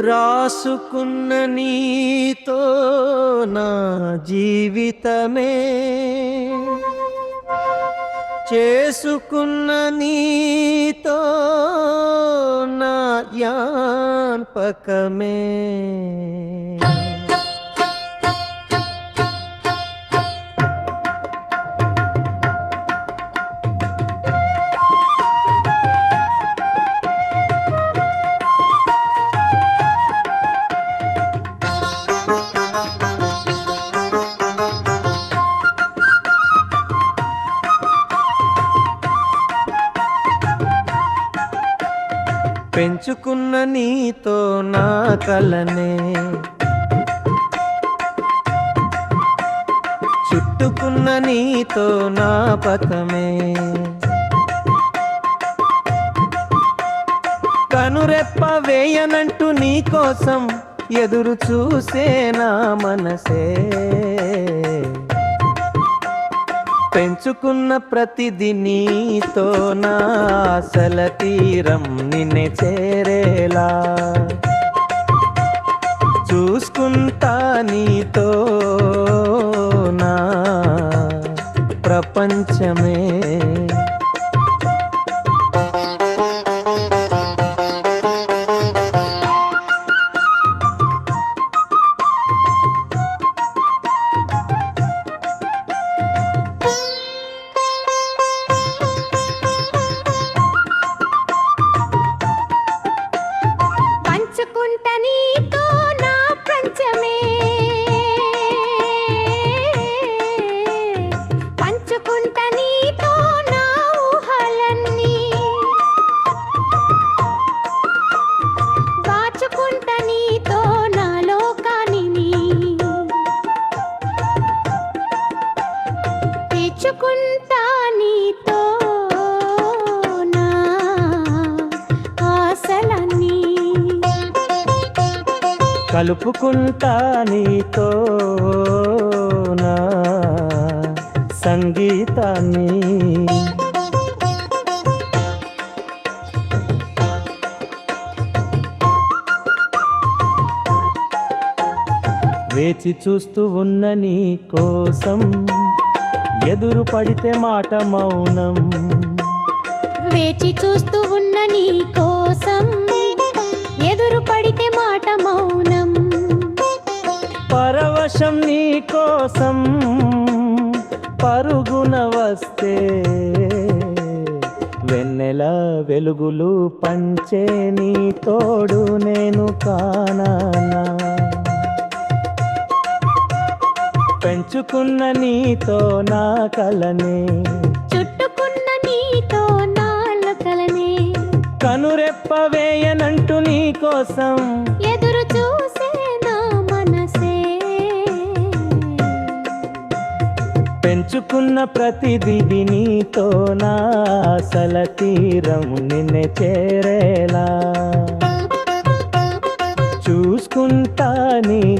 రాసుకున్న నీతో నా జీవితమే. చేసుకున్న నీతో నా జ్ఞాపకమే. పెంచుకున్న నీతో నా కలనే. చుట్టుకున్న నీతో నా పథమే కనురెప్ప వేయనంటూ నీ కోసం ఎదురు చూసే నా మనసే. పెంచుకున్న ప్రతిది నీతో నా ఆశల తీరం నిన్నే చేరేలా. చూసుకుంటా నీతో నా ప్రపంచమే. తెచ్చుకుంటా నీతో నా ఆశలన్నీ. కలుపుకుంటా నీతో నా సంగీతాన్ని. వేచి చూస్తూ ఉన్న నీ కోసం ఎదురు పడితే మాట మౌనం. వేచి చూస్తూ ఉన్న నీ కోసం ఎదురు పడితే మాట మౌనం. పరవశం నీ కోసం పరుగున వస్తే వెన్నెల వెలుగులు పంచే నీ తోడు నేను కానానా పెంచుకున్న నీతో నా కలనే. చుట్టుకున్న నీతో నాలో కలనే. కనురెప్ప వేయనంటూ నీ కోసం. ఎదురు చూసే నా మనసే. పెంచుకున్న ప్రతిదీ నీతో నా ఆశల తీరం నిన్నే చేరేలా. చూసుకుంటా నా